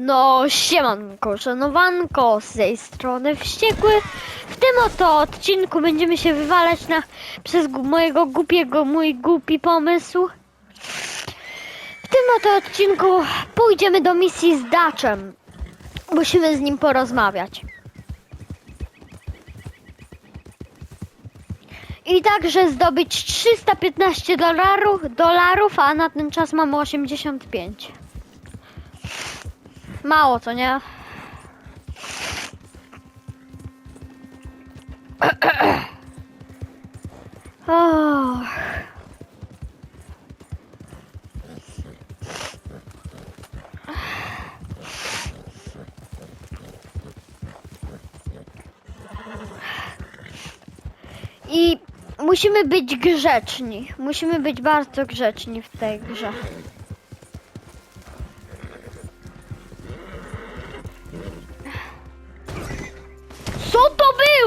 No, siemanko, szanowanko, z tej strony Wściekły. W tym oto odcinku będziemy się wywalać na, przez mojego głupiego, mój głupi pomysł. W tym oto odcinku pójdziemy do misji z Daczem. Musimy z nim porozmawiać. I także zdobyć 315 dolarów, dolarów, a na ten czas mamy 85. Mało, co nie? I musimy być grzeczni. Musimy być bardzo grzeczni w tej grze.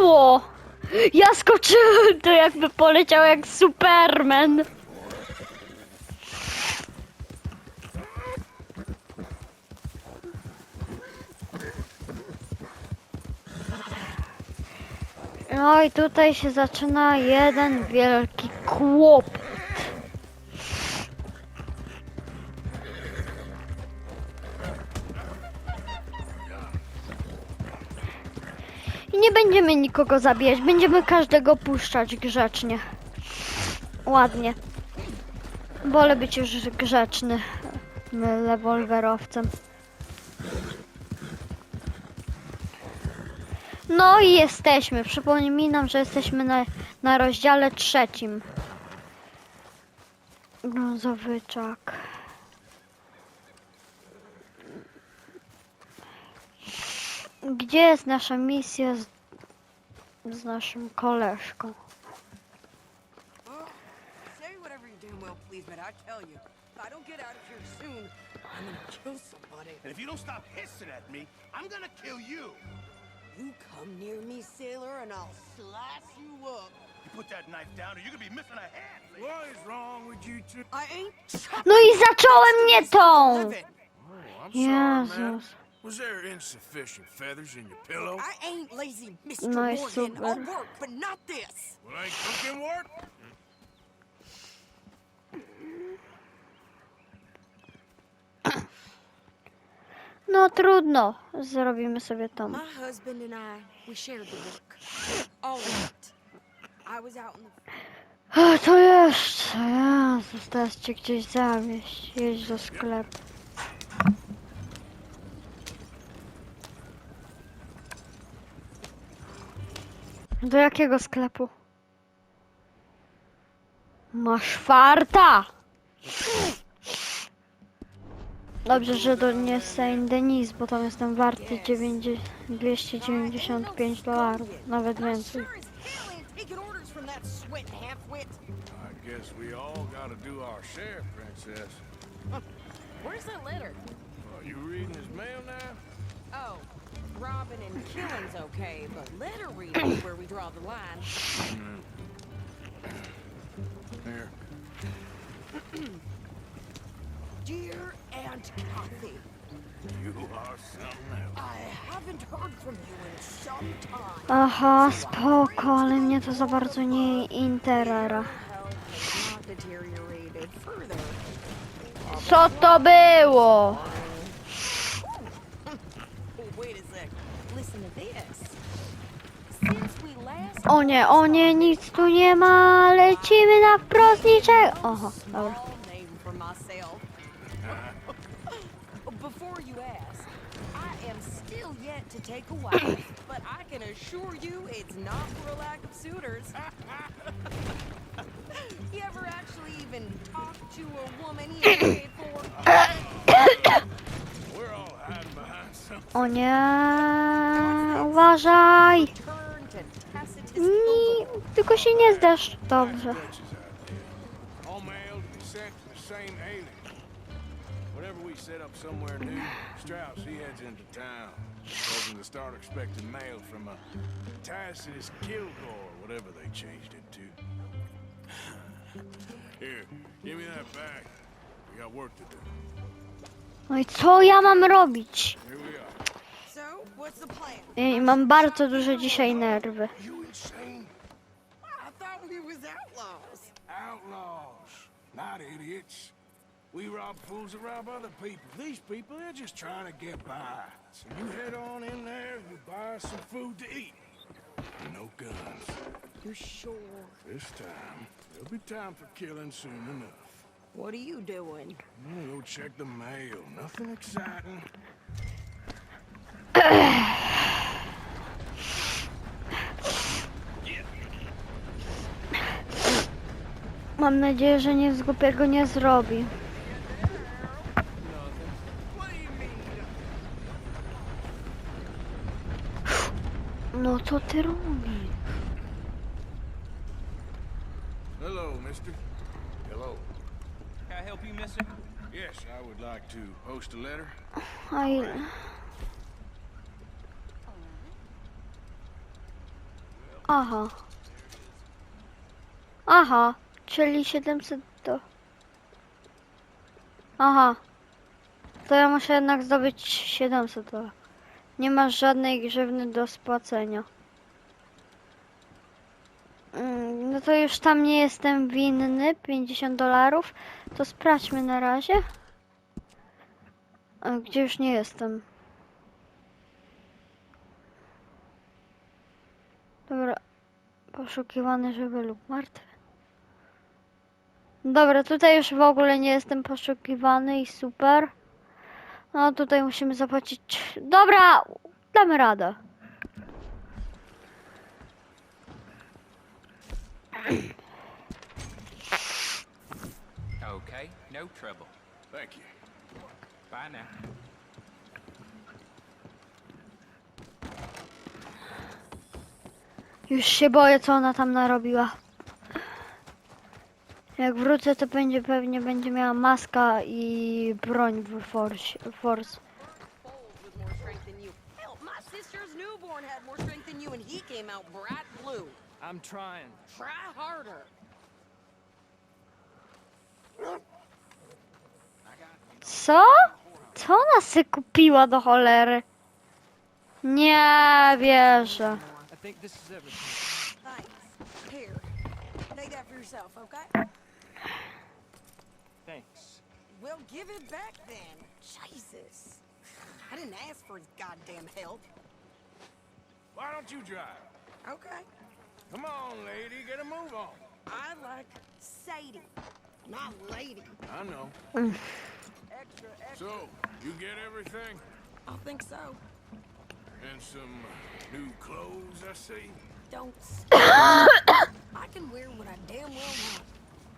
Było? Ja skoczyłem, to jakby poleciał jak Superman. No i tutaj się zaczyna jeden wielki kłopot. Będziemy nikogo zabijać, będziemy każdego puszczać grzecznie. Ładnie. Wolę być już grzeczny rewolwerowcem. No i jesteśmy. Przypominam, że jesteśmy na, na rozdziale trzecim. Brązowyczak. Gdzie jest nasza misja z, z naszym koleżką? You. And if don't stop hissing at me, I'm gonna kill come near me, sailor, and I'll slice you up. You put that knife down, or you're gonna be missing a hand. What is wrong with you two? I ain't No i zacząłem nie tą! Oh, I'm sorry, man. Jezus. Was there insufficient feathers in your pillow? I ain't lazy, Mr. No i Morgan. super. I'll work, but not this. Well, ain't cooking work? No trudno. Zrobimy sobie tą. My husband and I, we shared the work. All. I was out in the O, to jeszcze. Jezus, teraz cię gdzieś zawieźć. Jedź do sklepu. Do jakiego sklepu? Masz farta! Dobrze, że to nie Saint Denis, bo tam jestem warty 90, 295 dolarów, nawet więcej. I guess we all gotta do our share, Princess. Where's that letter? Are you reading his mail now? Oh, robbing and killing's okay, but is where we draw the line. Here. Dear Aunt Kathy, You are something else. I haven't heard from you in some time. Aha, spoko, ale mnie to za bardzo nie interera. Co to było? Oh, wait a sec. Listen to this. Since we last O nie, o nie, nic tu nie ma, lecimy na wprost niczego. Oho, dobra. Before you ask, I am still yet to take a wife, but I can assure you it's not for a lack of suitors. you ever actually even talk to a woman you paid for? O nie, uważaj. Turn to Tacitus Ni, tylko się nie zdasz. Dobrze. Here, give me that back. We got work to do. No i co ja mam robić? Here we are. So, what's the plan? I mam bardzo duże dzisiaj nerwy. You insane? I thought we was outlaws. Outlaws, not idiots. We rob fools that rob other people. These people, they're just trying to get by. So you head on in there and you buy us some food to eat. No guns. You're sure? This time, there'll be time for killing soon enough. What are you doing? Go check the mail. Nothing exciting. Mam nadzieję, że nic głupiego nie zrobi. No co ty robisz? Hello, mister. Hello. Can I help you, mister? Yes, I would like to post a letter. Ile? Aha. Aha, czyli 700 do... Aha. To ja muszę jednak zdobyć 700 dolarów. Nie masz żadnej grzywny do spłacenia. Mm, No to już tam nie jestem winny 50 dolarów. To sprawdźmy na razie. A gdzie już nie jestem? Dobra. Poszukiwany żywy lub martwy. Dobra, tutaj już w ogóle nie jestem poszukiwany i super. No tutaj musimy zapłacić. Dobra, damy radę. Okay, no trouble. Thank you. Już się boję, co ona tam narobiła. Jak wrócę, to będzie pewnie będzie miała maska i broń w force. force. I'm trying. Try harder. Co? Co ona se kupiła do cholery? Nie wierzę. I think this is everything. Thanks. Here, take that for yourself, okay? Thanks. Well, give it back then. Jesus. I didn't ask for his goddamn help. Why don't you drive? Okay. Come on, lady, get a move on. I like Sadie, not lady. I know. Extra, extra. So, you get everything? I think so. And some new clothes, I see. Don't. I can wear what I damn well want.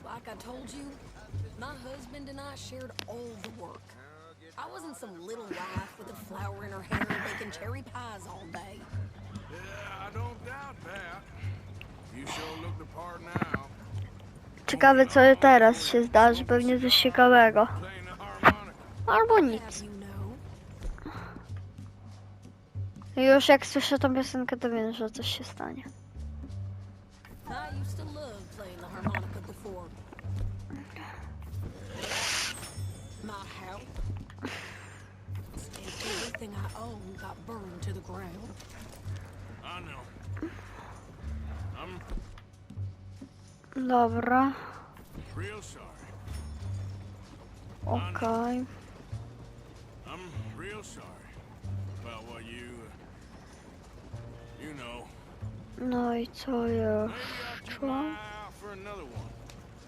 Like I told you, my husband and I shared all the work. I wasn't some little wife with a flower in her hair baking cherry pies all day. Yeah, I don't doubt that. You sure look the part now. Ciekawe, co teraz się zdarzy. Pewnie coś ciekawego. Albo nic. Już jak słyszę tą piosenkę, to wiem, że coś się stanie. Dobra, okej. I'm No i co one.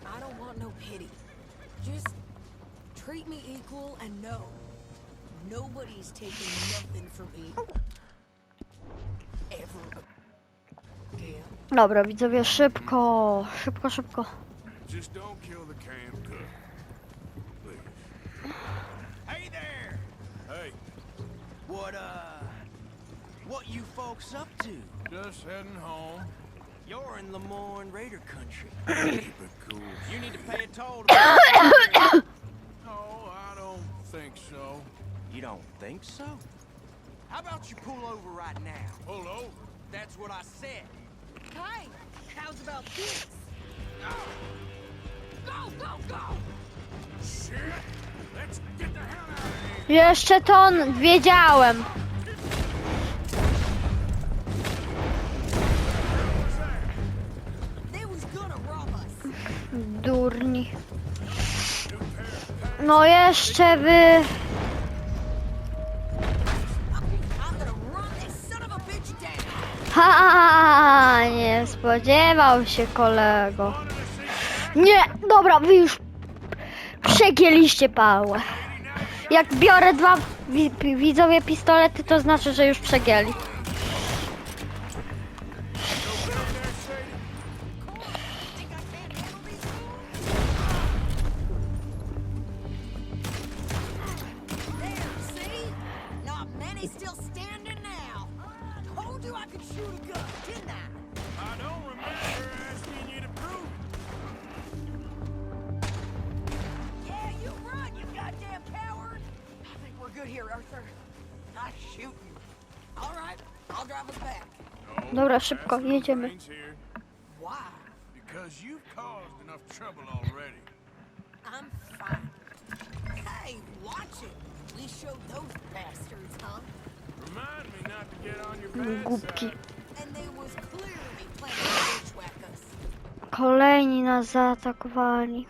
I don't want no pity. Just treat me equal and know nobody's taking nothing from me. Ever. Dobra, widzowie, szybko, szybko, szybko. Just don't kill the camp What, uh, what you folks up to? just heading home. You're in Lemoyne Raider country. Keep it cool. You need to pay a toll to No, I don't think so. You don't think so? How about you pull over right now? Pull over. That's what I said. Hey, how's about this? Jeszcze to wiedziałem. Durni. No jeszcze wy... Ha, nie spodziewał się kolego. Nie, dobra, wy już przegięliście pałę. Jak biorę dwa wi- widzowie pistolety, to znaczy, że już przegięli. Still planning to bushwhack us. Kolejni nas zaatakowali.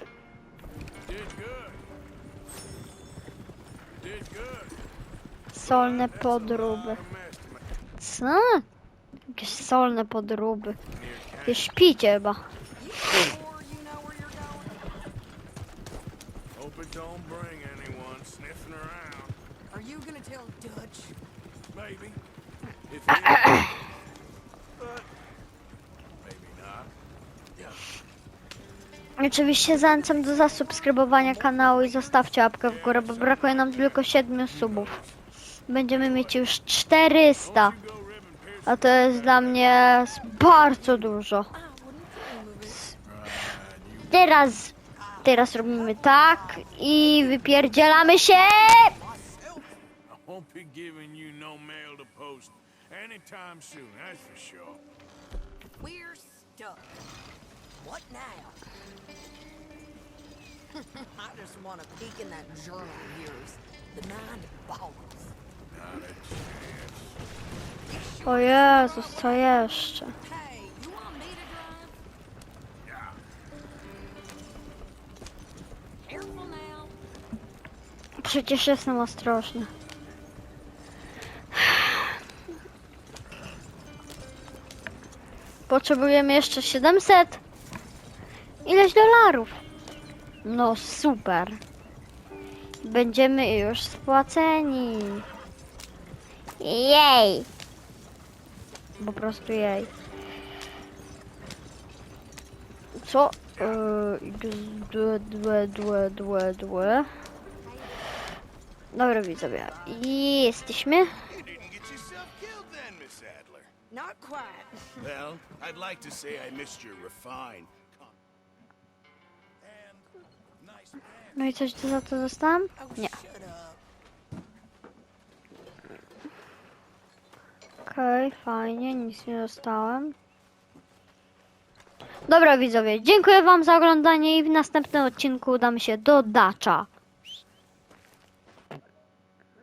Solne podróby. Co? Solne podróby. Wy śpicie chyba. Oczywiście zachęcam do zasubskrybowania kanału i zostawcie łapkę w górę, bo brakuje nam tylko 7 subów. Będziemy mieć już 400, You go ribbon piercing. A to jest dla mnie bardzo dużo. Teraz, teraz robimy tak i wypierdzielamy się! Anytime soon, that's for sure. We're stuck. What now? I just want to peek in that journal of yours. The nine balls. O Jezus, co jeszcze? Przecież jestem ostrożny. Potrzebujemy jeszcze 700. Ileś dolarów. No super. Będziemy już spłaceni. Jej. Po prostu jej. Co? Dłe, dłe, dłe, dłe, dłe. Dobra widzowie, jesteśmy. Not quite. Well, I'd like to say I missed your refined. No i coś tu za to dostałam? Oh, Nie. Okej, fajnie, nic nie dostałem. Dobra widzowie, dziękuję wam za oglądanie i w następnym odcinku udamy się do Dacza.